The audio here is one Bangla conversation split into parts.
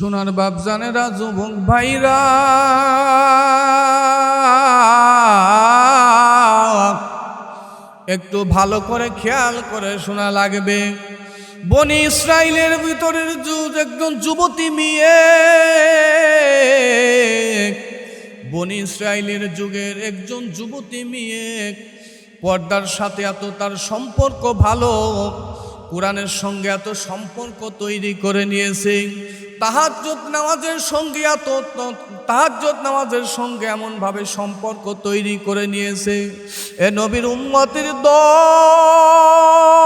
সোনার বাপ জানেরা যুবক ভাইরা। একটু ভালো করে খেয়াল করে শোনা লাগবে। বনি ইসরায়েলের ভিতরের যুগ, একজন যুবতী মেয়ে। বনি ইসরায়েলের যুগের একজন যুবতী মেয়ে। পর্দার সাথে এত তার সম্পর্ক ভালো, কোরআনের সঙ্গে এত সম্পর্ক তৈরি করে নিয়েছে। তাহাজ্জত নামাজের সঙ্গে এত তাহাজ্জত নামাজের সঙ্গে এমনভাবে সম্পর্ক তৈরি করে নিয়েছে। এ নবীর উম্মতের দল।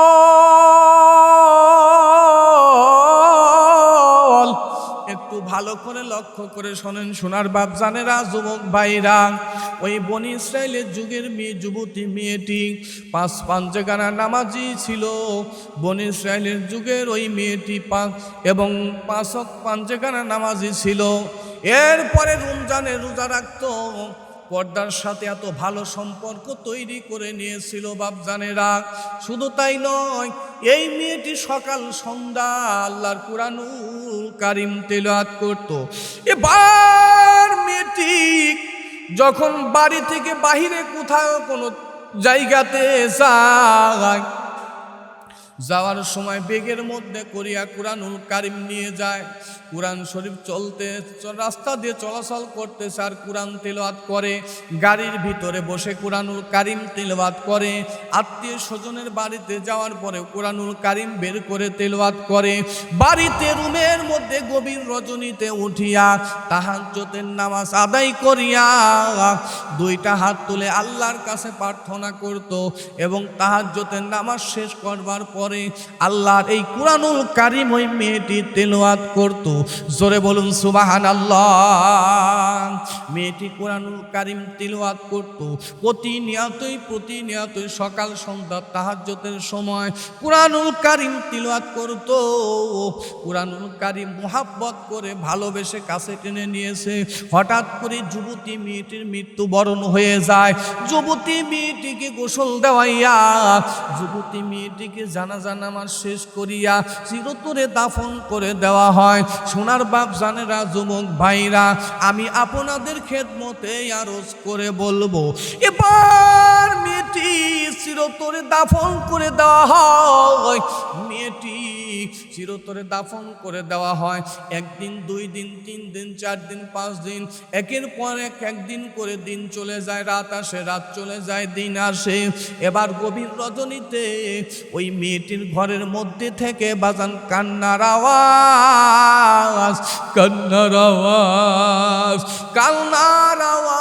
একটু ভালো করে লক্ষ্য করে শোনেন সোনার বাপ জানেরা, যুবক ভাইরা, ওই বনি ইসরায়েলের যুগের মেয়ে, যুবতী মেয়েটি, পাঁচ পাঞ্জেগানা নামাজি ছিল। বনি ইসরায়েলের যুগের ওই মেয়েটি পাঁচ এবং পাঁচক পাঞ্জেগানা নামাজি ছিল। এরপরে রমজানে রোজা রাখতো। পর্দার সাথে এত ভালো সম্পর্ক তৈরি করে নিয়েছিল বাপজানেরা। শুধু তাই নয়, এই মেয়েটি সকাল সন্ধ্যা আল্লাহর কুরানুল কারিম তেলাত করত। এবার মেয়েটি যখন বাড়ি থেকে বাহিরে কোথাও কোনো জায়গাতে যায় যাওয়ার সময় বেগের মধ্যে করিয়া কোরআনুল কারিম নিয়ে যায়। কোরআন শরীফ চলতে, রাস্তা দিয়ে চলাচল করতেছে আর কোরআন তেলাওয়াত করে। গাড়ির ভিতরে বসে কোরআনুল কারিম তেলাওয়াত করে। আত্মীয় স্বজনের বাড়িতে যাওয়ার পরে কোরআনুল কারিম বের করে তেলাওয়াত করে। বাড়িতে রুমের মধ্যে গভীর রজনীতে উঠিয়া তাহাজ্জতের নামাজ আদায় করিয়া দুইটা হাত তুলে আল্লাহর কাছে প্রার্থনা করত এবং তাহাজ্জতের নামাজ শেষ করবার পরে আল্লাহর এই কুরআনুল কারিম ওই মেয়েটি তেলাওয়াত করত। জোরে বলুন সুবাহান আল্লাহ মেয়েটি কোরআনুল কারিম তেলাওয়াত করত। প্রতিনিয়তই প্রতিনিয়তই সকাল, সন্ধ্যা তাহাজ্জতের সময় কোরআনুল কারিম তিলওয়াত করত। কোরআনুল কারিম মোহাব্বত করে ভালোবেসে কাছে টেনে নিয়েছে। হঠাৎ করে যুবতী মেয়েটির মৃত্যুবরণ হয়ে যায়। যুবতী মেয়েটিকে গোসল দেওয়াইয়া, যুবতী মেয়েটিকে জানাজা নামাজ শেষ করিয়া চিরতরে দাফন করে দেওয়া হয়। সোনার বাপ জানেরা, যুবক ভাইরা, আমি আপনাদের খেদমতে আরজ করে বলব, এবার মেয়েটি চিরতরে দাফন করে দেওয়া হয়। মেয়েটি চিরতরে দাফন করে দেওয়া হয়। একদিন, দুই দিন, তিন দিন, চার দিন, পাঁচ দিন, একের পর এক একদিন করে দিন চলে যায়, রাত আসে, রাত চলে যায়, দিন আসে। এবার গভীর রজনীতে ওই মেয়েটির ঘরের মধ্যে থেকে বাজান কান্নার আওয়াজ কান্নার আওয়াজ কান্নার আওয়াজ।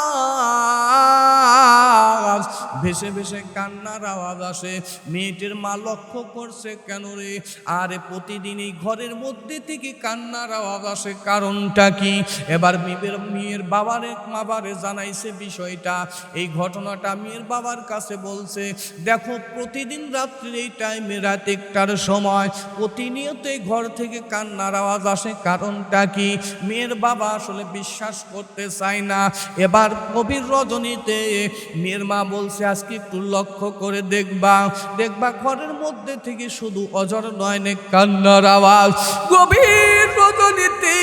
ভেসে ভেসে কান্নার আওয়াজ আসে। মেয়েটির মা লক্ষ্য করছে, কেন রে? আরে প্রতিদিন এই ঘরের মধ্যে থেকে কান্নার আওয়াজ আসে, কারণটা কি? এবার মেয়ের মেয়ের বাবারে বাবারে জানাইছে বিষয়টা। এই ঘটনাটা মেয়ের বাবার কাছে বলছে, দেখো, প্রতিদিন রাত্রির এই টাইমে রাত একটার সময় প্রতিনিয়ত এই ঘর থেকে কান্নার আওয়াজ আসে, কারণটা কি? মেয়ের বাবা আসলে বিশ্বাস করতে চায় না। এবার গভীর রজনীতে মেয়ের মা বলছে আজকে একটু লক্ষ্য করে দেখবা। দেখবা ঘরের মধ্যে থেকে শুধু অজর নয়নে কান্নার আওয়াজ। গভীর রজনীতে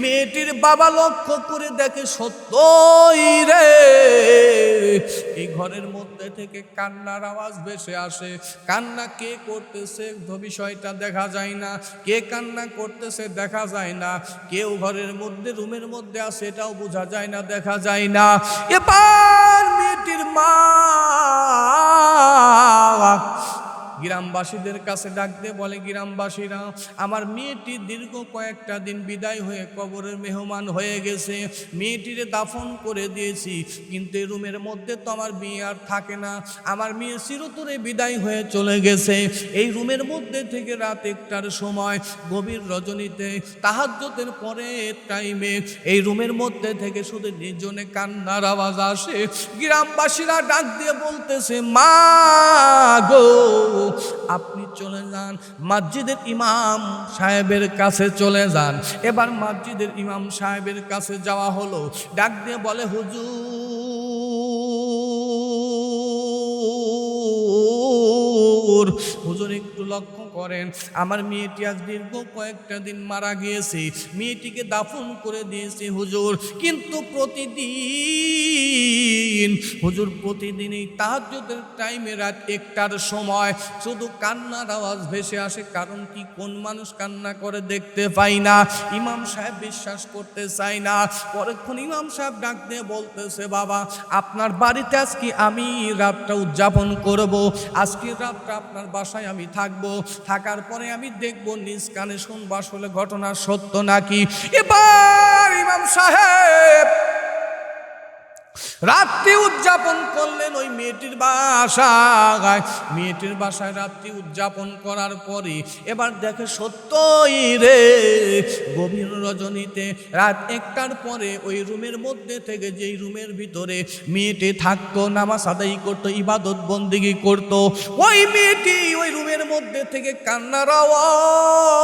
মেয়েটির বাবা লক্ষ্য করে দেখে সত্যই রে। এই ঘরের মধ্যে থেকে কান্নার আওয়াজ ভেসে আসে। কান্না কে করতেছে বিষয়টা দেখা যায় না। কে কান্না করতেছে দেখা যায় না। কেউ ঘরের মধ্যে, রুমের মধ্যে আছে, এটাও বোঝা যায় না, দেখা যায় না। এবার মেয়েটির মা গ্রামবাসীদের কাছে ডাকতে বলে, গ্রামবাসীরা, আমার মেয়েটি দীর্ঘ কয়েকটা দিন বিদায় হয়ে কবরের মেহমান হয়ে গেছে। মেয়েটিরে দাফন করে দিয়েছি, কিন্তু রুমের মধ্যে তো আমার মেয়ে আর থাকে না। আমার মেয়ে চিরতরে বিদায় হয়ে চলে গেছে। এই রুমের মধ্যে থেকে রাত একটার সময় গভীর রজনীতে তাহাজ্জতের পরে টাইমে এই রুমের মধ্যে থেকে শুধু নির্জনে কান্নার আওয়াজ আসে। গ্রামবাসীরা ডাক দিয়ে বলতেছে, মা গো আপনি চলে যান। মসজিদের ইমাম সাহেবের কাছে চলে যান। এবার মসজিদের ইমাম সাহেবের কাছে যাওয়া হলো। ডাক দিয়ে বলে, হুজুর হুজুর একটু লক্ষ্য করেন। আমার মেয়েটি আজ দীর্ঘ কয়েকটা দিন মারা গিয়েছে। মেয়েটিকে দাফন করে দিয়েছে হুজুর। কিন্তু প্রতিদিন হুজুর প্রতিদিন এই তাহাজ্জুদের টাইমে রাত একটার সময় শুধু কান্নার আওয়াজ ভেসে আসে, কারণ কি কোন মানুষ কান্না করে দেখতে পাই না? ইমাম সাহেব বিশ্বাস করতে চাই না। পরক্ষণ ইমাম সাহেব ডাক দিয়ে বলতেছে, বাবা, আপনার বাড়িতে আজকে আমি রাতটা উদযাপন করব। আজকে রাতটা আপনার বাসায় আমি থাকব। থাকার পরে আমি দেখব নিজ কানে শুনব আসলে ঘটনা সত্য নাকি? এবার ইমাম সাহেব রাত্রি উদযাপন করলেন ওই মেয়েটির বাসায়। মেয়েটির বাসায় রাত্রি উদযাপন করার পরে এবার দেখে সত্যই রে, গভীর রজনীতে রাত একটার পরে ওই রুমের মধ্যে থেকে যেই রুমের ভিতরে মেয়েটি থাকতো, নামাজ আদায় করতো, ইবাদত বন্দিগি করতো, ওই মেয়েটি ওই রুমের মধ্যে থেকে কান্নার আওয়াজ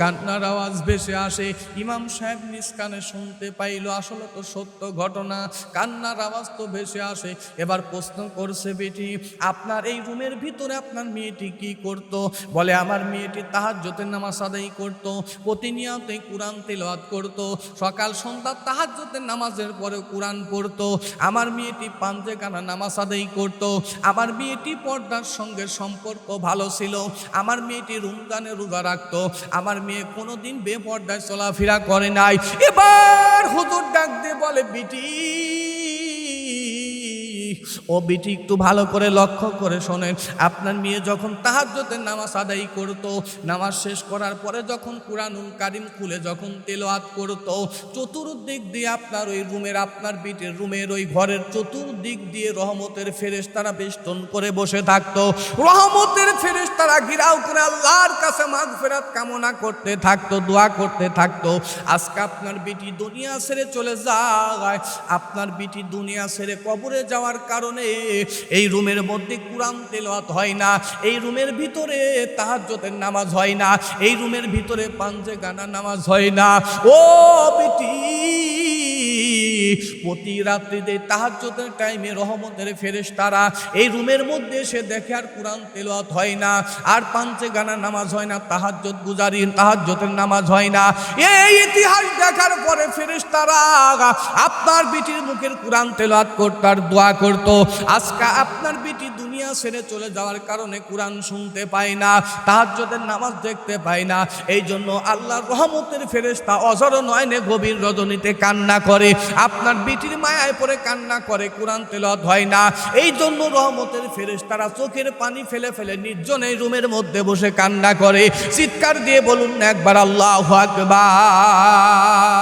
কান্নার আওয়াজ ভেসে আসে। ইমাম সাহেব নিজ কানে শুনতে পাইল, আসলে তো সত্য ঘটনা, কান্নার আওয়াজ তো ভেসে আসে। এবার প্রশ্ন করছে বেটি, আপনার এই রুমের ভিতরে আপনার মেয়েটি কি করত? বলে, আমার মেয়েটি তাহাজ্জতের নামাজ আদায় করত, প্রতিনিয়তই কোরআন তেলাওয়াত করত, সকাল সন্ধ্যা তাহাজ্জতের নামাজের পরে কোরআন পড়তো, আমার মেয়েটি পাঞ্জে কানা নামাজ আদায় করত, আমার মেয়েটি পর্দার সঙ্গে সম্পর্ক ভালো ছিল, আমার মেয়েটি রমজানে রোজা রাখত, আমার মেয়ে কোনোদিন বেপর্দায় চলাফেরা করে নাই। এবার হুজুর ডাক বলে বিটি ও বিটি একটু ভালো করে লক্ষ্য করে শোনেন। আপনার মেয়ে যখন তাহাজ্জতের নামাজ আদায় করত, নামাজ শেষ করার পরে যখন কুরআনুল কারিম খুলে, যখন তেলাওয়াত করত, চতুর্দিক দিয়ে আপনার ওই রুমের, আপনার বিটির রুমের, ওই ঘরের চতুর্দিক দিয়ে রহমতের ফেরেশতারা বেষ্টন করে বসে থাকতো। রহমতের ফেরেশতারা ঘিরাও করে আল্লাহর কাছে মাঘ ফেরাত কামনা করতে থাকতো, দোয়া করতে থাকতো। আজকে আপনার বিটি দুনিয়া ছেড়ে চলে যায়। আপনার বিটি দুনিয়া ছেড়ে কবরে যাওয়ার কারণে এই রুমের মধ্যে কোরআন তেলাওয়াত হয় না, এই রুমের ভিতরে তাহাজ্জতের নামাজ হয় না, এই রুমের ভিতরে পাঞ্জে গানা নামাজ হয় না। ও বেটি! প্রতি রাত্রিতে তাহাজ্জতের টাইমে রহমতের ফেরেস তারা এই রুমের মধ্যে এসে দেখে আর কোরআন তেলোয়াত হয় না। আর পাঞ্চে গানা নামাজ হয় না তাহাজ্জত গুজারি তাহাজ্জতের নামাজ হয় না। এই ইতিহাস দেখার পরে ফেরেস তারা আপনার বিটির মুখের কোরআন তেলোয়াত করতার দোয়া করতো। আজকে আপনার বিটি ছেড়ে চলে যাওয়ার কারণে কোরআন শুনতে পায় না তাহাজ্জতের নামাজ দেখতে পায় না। এই জন্য আল্লাহর রহমতের ফেরেশতা অজর নয়নে গভীর রজনীতে কান্না করে, আপনার বিটির মায়ায় পরে কান্না করে, কোরআন তেলাওয়াত হয় না। এই জন্য রহমতের ফেরেশতারা চোখের পানি ফেলে ফেলে নির্জন রুমের মধ্যে বসে কান্না করে। চিৎকার দিয়ে বলুন, একবার আল্লাহ আকবার।